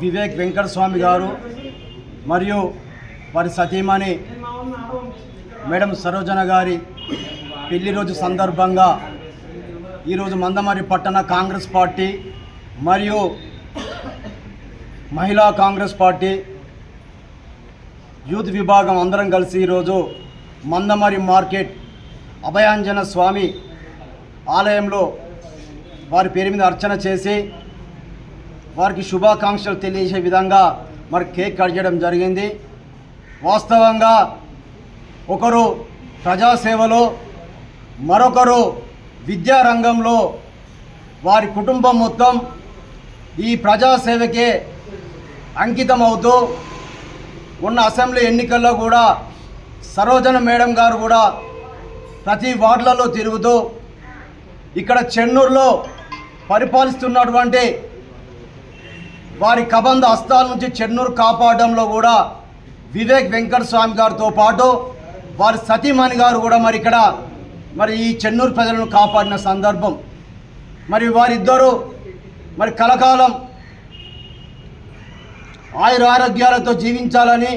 వివేక్ వెంకటస్వామి గారు మరియు వారి సతీమణి మేడం సరోజన గారి పెళ్ళి రోజు సందర్భంగా ఈరోజు మందమరి పట్టణ కాంగ్రెస్ పార్టీ మరియు మహిళా కాంగ్రెస్ పార్టీ యూత్ విభాగం అందరం కలిసి ఈరోజు మందమరి మార్కెట్ అభయాంజన స్వామి ఆలయంలో వారి పేరు మీద అర్చన చేసి వారికి శుభాకాంక్షలు తెలియజేసే విధంగా మరి కేక్ కట్ చేయడం జరిగింది. వాస్తవంగా ఒకరు ప్రజాసేవలో మరొకరు విద్యారంగంలో వారి కుటుంబం మొత్తం ఈ ప్రజాసేవకే అంకితం అవుతూ ఉన్న అసెంబ్లీ ఎన్నికల్లో కూడా సరోజన మేడం గారు కూడా ప్రతి వార్డులలో తిరుగుతూ ఇక్కడ చెన్నూరులో పరిపాలిస్తున్నటువంటి వారి కబంధ హస్తాల నుంచి చెన్నూరు కాపాడడంలో కూడా వివేక్ వెంకట స్వామి గారితో పాటు వారి సతీమణి గారు కూడా మరి ఇక్కడ మరి ఈ చెన్నూరు ప్రజలను కాపాడిన సందర్భం. మరి వారిద్దరూ మరి కలకాలం ఆయుర ఆరోగ్యాలతో జీవించాలని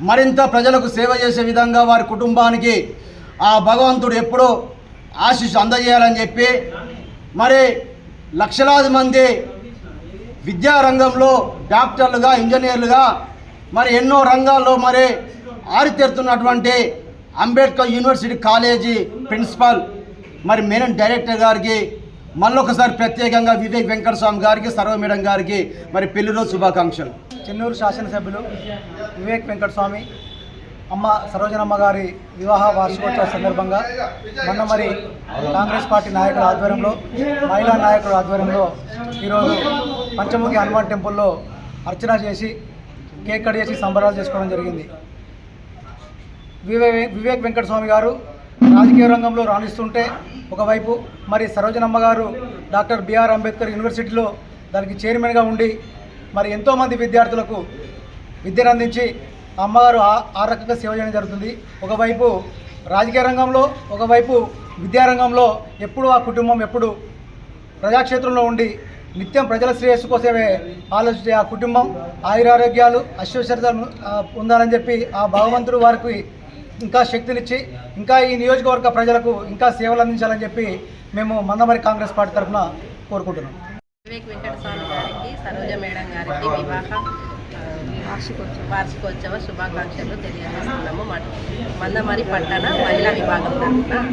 మరింత ప్రజలకు సేవ చేసే విధంగా వారి కుటుంబానికి ఆ భగవంతుడు ఎప్పుడూ ఆశీస్సు అందజేయాలని చెప్పి మరి లక్షలాది మంది విద్యారంగంలో డాక్టర్లుగా ఇంజనీర్లుగా మరి ఎన్నో రంగాల్లో మరి ఆరితేరుతున్నటువంటి అంబేద్కర్ యూనివర్సిటీ కాలేజీ ప్రిన్సిపల్ మరి మేనన్ డైరెక్టర్ గారికి మళ్ళొకసారి ప్రత్యేకంగా వివేక్ వెంకటస్వామి గారికి సర్వ మేడం గారికి మరి పెళ్ళి రోజు శుభాకాంక్షలు. చెన్నూరు శాసనసభ్యులు వివేక్ వెంకటస్వామి అమ్మ సరోజనమ్మ గారి వివాహ వార్షికోత్సవ సందర్భంగా మొన్న మరి కాంగ్రెస్ పార్టీ నాయకుల ఆధ్వర్యంలో మహిళా నాయకుల ఆధ్వర్యంలో ఈరోజు పంచముఖి హనుమాన్ టెంపుల్లో అర్చన చేసి కేక్ కట్ చేసి సంబరాలు చేసుకోవడం జరిగింది. వివే వివేక్ వెంకటస్వామి గారు రాజకీయ రంగంలో రాణిస్తుంటే ఒకవైపు మరి సరోజనమ్మ గారు డాక్టర్ బిఆర్ అంబేద్కర్ యూనివర్సిటీలో దానికి చైర్మన్గా ఉండి మరి ఎంతోమంది విద్యార్థులకు విద్యను అందించి అమ్మగారు ఆ ఆ రకంగా సేవ చేయడం జరుగుతుంది. ఒకవైపు రాజకీయ రంగంలో ఒకవైపు విద్యారంగంలో ఎప్పుడు ఆ కుటుంబం ఎప్పుడు ప్రజాక్షేత్రంలో ఉండి నిత్యం ప్రజల శ్రేయస్సు కోసమే ఆలోచించే ఆ కుటుంబం ఆయురారోగ్యాలు అశ్వశ్రతలు పొందాలని చెప్పి ఆ భగవంతుడు వారికి ఇంకా శక్తినిచ్చి ఇంకా ఈ నియోజకవర్గ ప్రజలకు ఇంకా సేవలు అందించాలని చెప్పి మేము మందమరి కాంగ్రెస్ పార్టీ తరఫున కోరుకుంటున్నాం. వివేక్ వెంకటస్వామి గారికి సరోజ మేడం గారికి వివాహ వార్షికోత్సవ శుభాకాంక్షలు తెలియజేస్తున్నాము. మందమరి పట్టణ మహిళా విభాగం తరఫున.